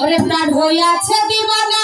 ওরে প্রাণ হইয়াছে দিবানা।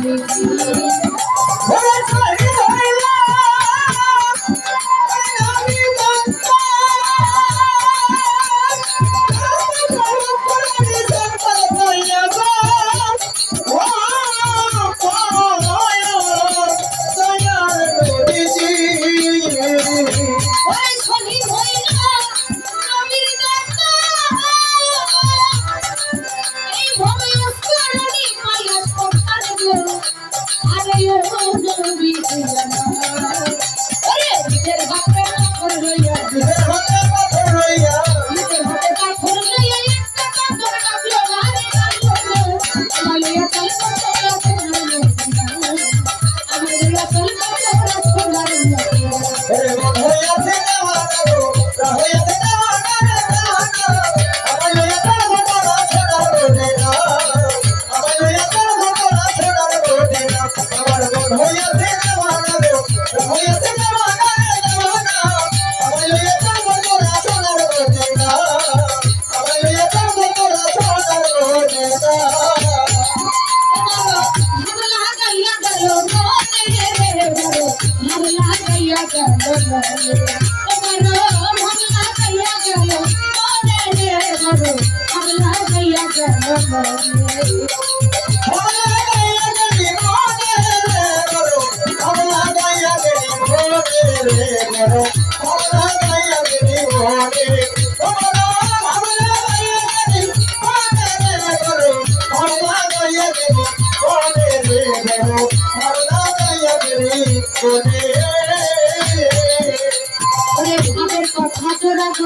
你 Thank you.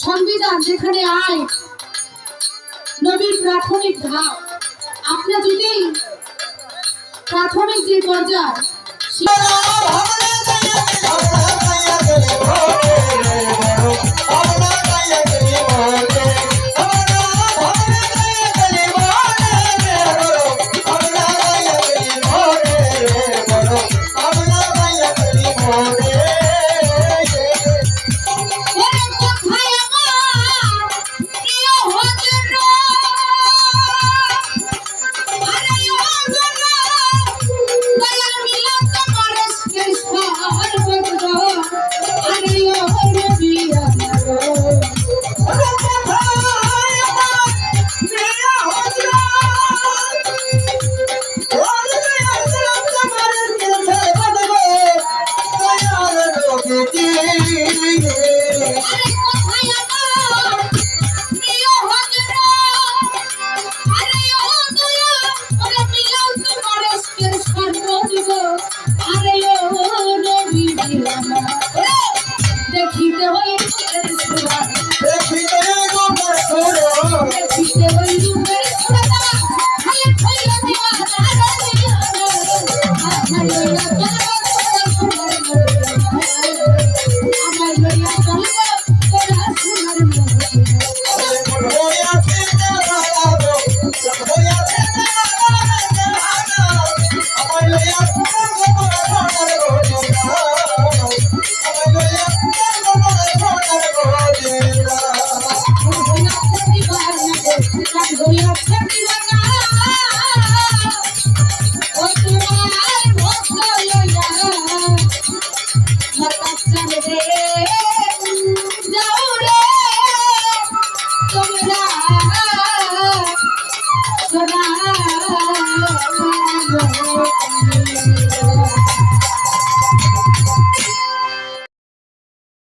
সংবিধান যেখানে আইন নবীর প্রাথমিক ধাপ আপনার যদি প্রাথমিক যে পর্যায়